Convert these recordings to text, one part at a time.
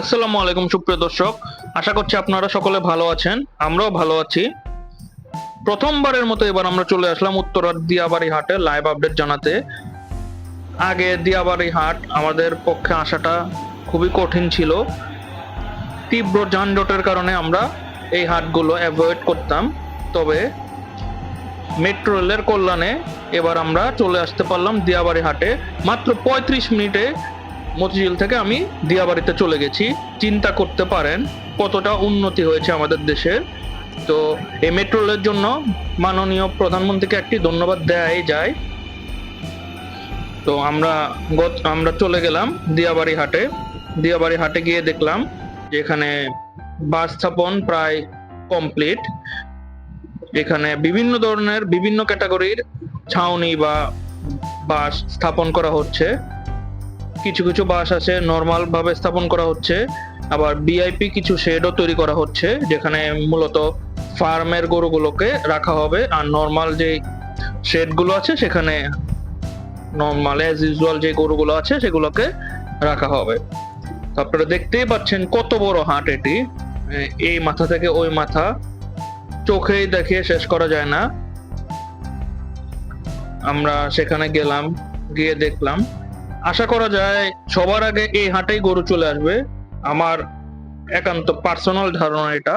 আসসালামু আলাইকুম, সুপ্রিয় দর্শক। আশা করছি আপনারা সকলে ভালো আছেন, আমরাও ভালো আছি। প্রথমবারের মতো এবার আমরা চলে আসলাম উত্তরার দিয়াবাড়ি হাটে লাইভ আপডেট জানাতে। আগে দিয়াবাড়ি হাট আমাদের পক্ষে আসাটা খুবই কঠিন ছিল। তীব্র যানজটের কারণে আমরা এই হাটগুলো অ্যাভয়েড করতাম। তবে মেট্রো রেলের কল্যাণে এবার আমরা চলে আসতে পারলাম দিয়াবাড়ি হাটে। মাত্র পঁয়ত্রিশ মিনিটে মতিঝিল থেকে আমি দিয়াবাড়িতে চলে গেছি। চিন্তা করতে পারেন কতটা উন্নতি হয়েছে আমাদের দেশের। তো এই মেট্রো রেলের জন্য মাননীয় প্রধানমন্ত্রীকে একটি ধন্যবাদ দেয়াই যায়। তো আমরা গত আমরা চলে গেলাম দিয়াবাড়ি হাটে। দিয়াবাড়ি হাটে গিয়ে দেখলাম যে এখানে বাস স্থাপন প্রায় কমপ্লিট। এখানে বিভিন্ন ধরনের বিভিন্ন ক্যাটাগরির ছাউনি বা বাস স্থাপন করা হচ্ছে। কিছু কিছু বাস আছে নর্মাল ভাবে স্থাপন করা হচ্ছে। আবার বিআইপি কিছু শেডও তৈরি করা হচ্ছে, যেখানে মূলত ফার্মের গরুগুলোকে রাখা হবে। আর নর্মাল যে শেডগুলো আছে, সেখানে নর্মাল অ্যাজ ইউজুয়াল যে গরুগুলো আছে, সেগুলোকে রাখা হবে। আপনারা দেখতেই পাচ্ছেন কত বড় হাট এটি। এই মাথা থেকে ওই মাথা চোখেই দেখে শেষ করা যায় না। আমরা সেখানে গেলাম, গিয়ে দেখলাম। আশা করা যায় সবার আগে এই হাটেই গরু চলে আসবে। আমার একান্ত পার্সোনাল ধারণা এটা।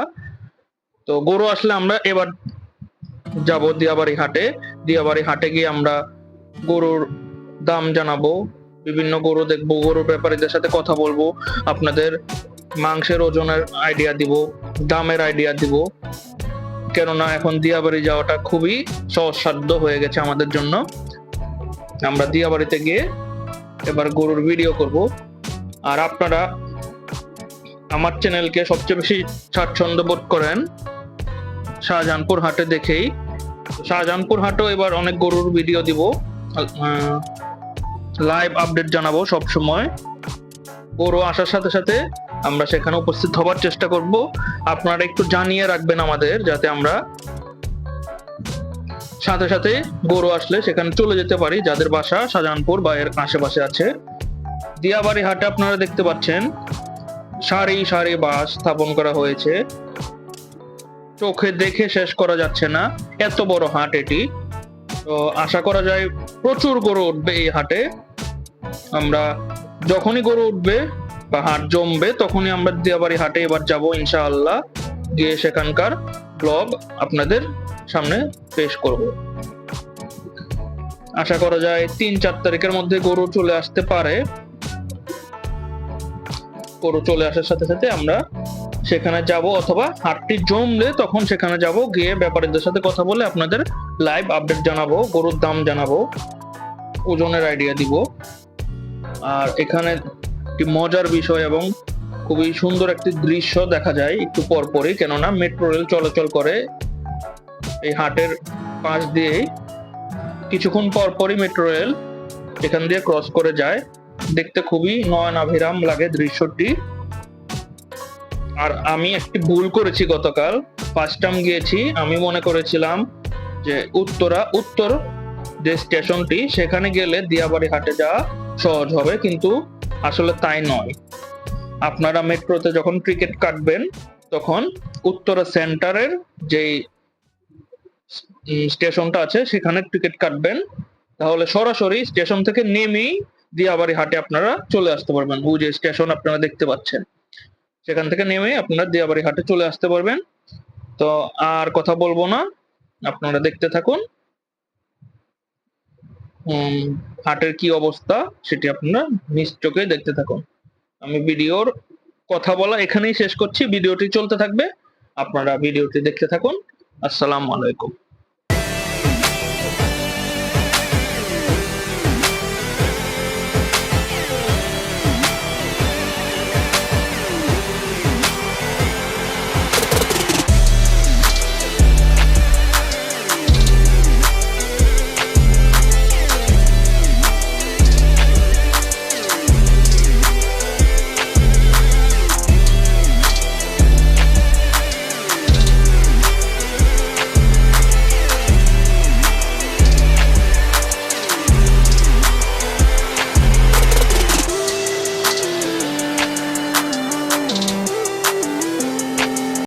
তো গরু আসলে আমরা এবার যাব দিয়াবাড়ি হাটে। দিয়াবাড়ি হাটে গিয়ে আমরা গরুর দাম জানাব। বিভিন্ন গরু দেখব, গরুর ব্যাপারীদের সাথে কথা বলব। আপনাদের মাংসের ওজনের আইডিয়া দিব, দামের আইডিয়া দিব। কেননা এখন দিয়াবাড়ি যাওয়াটা খুবই সহজসাধ্য হয়ে গেছে আমাদের জন্য। আমরা দিয়াবাড়িতে গিয়ে এবার গরুর ভিডিও করব। আর আপনারা আমার চ্যানেলকে সবচেয়ে বেশি স্বাচ্ছন্দ্য বোধ করেন শাহজাহানপুর হাটে দেখেই। শাহজাহানপুর হাটেও এবার অনেক গরুর ভিডিও দিব। লাইভ আপডেট জানাব সব সময়। গরু আসার সাথে সাথে আমরা সেখানে উপস্থিত হবার চেষ্টা করব। আপনারা একটু জানিয়ে রাখবেন আমাদের, যাতে আমরা সাথে সাথে গরু আসলে সেখানে চলে যেতে পারি, যাদের বাসা শাহজাহানপুর বা এর আশেপাশে আছে। দিয়াবাড়ি হাটে আপনারা দেখতে পাচ্ছেন, সারি সারি বাস স্থাপন করা হয়েছে। চোখে দেখে শেষ করা যাচ্ছে না, এত বড় হাট এটি। তো আশা করা যায় প্রচুর গরু উঠবে এই হাটে। আমরা যখনই গরু উঠবে বা হাট জমবে, তখনই আমরা দিয়াবাড়ি হাটে এবার যাব ইনশাআল্লাহ, গিয়ে সেখানকার ব্লগ আপনাদের সামনে পেশ করব। আশা করা যায় তিন চার তারিখের মধ্যে গরু চলে আসতে পারে। গরু চলে আসার সাথে সাথে আমরা সেখানে যাব অথবা হাটটি জমলে তখন সেখানে যাব, গিয়ে ব্যাপারীদের সাথে কথা বলে আপনাদের লাইভ আপডেট জানাব, গরুর দাম জানাব, ওজনের আইডিয়া দিব। আর এখানে একটি মজার বিষয় এবং খুবই সুন্দর একটি দৃশ্য দেখা যায় একটু পর পরপরই কেননা মেট্রো রেল চলাচল করে এই হাটের পাশ দিয়েই। কিছুক্ষণ পর পরই মেট্রো রেল এখান দিয়ে ক্রস করে যায়। দেখতে খুবই নয়নাভিরাম লাগে দৃশ্যটি। আর আমি একটি ভুল করেছি গতকাল। ফার্স্ট টাইম গিয়েছি, আমি মনে করেছিলাম যে উত্তরা, উত্তর যে স্টেশনটি, সেখানে গেলে দিয়াবাড়ি হাটে যাওয়া সহজ হবে, কিন্তু আসলে তাই নয়। আপনারা মেট্রোতে যখন টিকিট কাটবেন, তখন উত্তরা সেন্টারের যেই স্টেশনটা আছে, সেখানে টিকিট কাটবেন। তাহলে সরাসরি স্টেশন থেকে নেমেই দিয়াবাড়ি হাটে আপনারা চলে আসতে পারবেন। ওই যে স্টেশন আপনারা দেখতে পাচ্ছেন। সেখান থেকে নেমে আপনারা দিয়াবাড়ি হাটে চলে আসতে পারবেন। তো আর কথা বলব না। আপনারা দেখতে থাকুন। হাটের কি অবস্থা, সেটি আপনারা নিজ চোখে দেখতে থাকুন। আমি ভিডিওর কথা বলা এখানেই শেষ করছি। ভিডিওটি চলতে থাকবে। আপনারা ভিডিওটি দেখতে থাকুন। আসসালামু আলাইকুম।